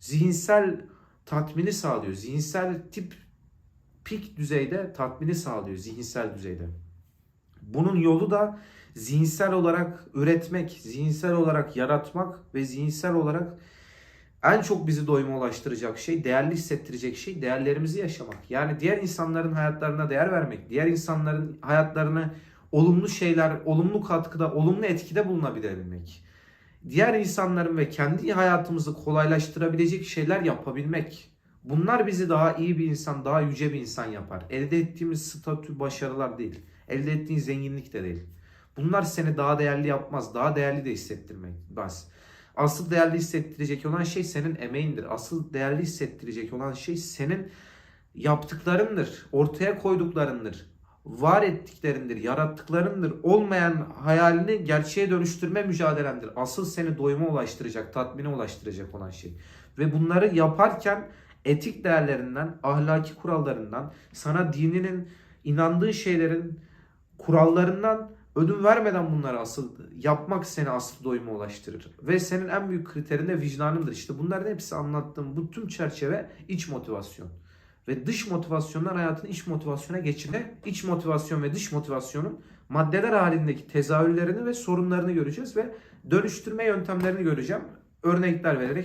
zihinsel tatmini sağlıyor. Zihinsel tip pik düzeyde tatmini sağlıyor zihinsel düzeyde. Bunun yolu da zihinsel olarak üretmek, zihinsel olarak yaratmak ve zihinsel olarak en çok bizi doyuma ulaştıracak şey, değerli hissettirecek şey değerlerimizi yaşamak. Yani diğer insanların hayatlarına değer vermek, diğer insanların hayatlarına olumlu şeyler, olumlu katkıda, olumlu etkide bulunabilmek. Diğer insanların ve kendi hayatımızı kolaylaştırabilecek şeyler yapabilmek. Bunlar bizi daha iyi bir insan, daha yüce bir insan yapar. Elde ettiğimiz statü başarılar değil. Elde ettiğin zenginlik de değil. Bunlar seni daha değerli yapmaz. Daha değerli de hissettirmez. Asıl değerli hissettirecek olan şey senin emeğindir. Asıl değerli hissettirecek olan şey senin yaptıklarındır. Ortaya koyduklarındır. Var ettiklerindir, yarattıklarındır. Olmayan hayalini gerçeğe dönüştürme mücadelendir. Asıl seni doyuma ulaştıracak, tatmine ulaştıracak olan şey. Ve bunları yaparken etik değerlerinden, ahlaki kurallarından, sana dininin inandığı şeylerin kurallarından ödün vermeden bunları asıl yapmak seni asıl doyuma ulaştırır. Ve senin en büyük kriterin de vicdanındır. İşte bunların hepsi anlattığım bu tüm çerçeve iç motivasyon. Ve dış motivasyondan hayatın iç motivasyona geçişinde iç motivasyon ve dış motivasyonun maddeler halindeki tezahürlerini ve sorunlarını göreceğiz ve dönüştürme yöntemlerini göreceğim. Örnekler vererek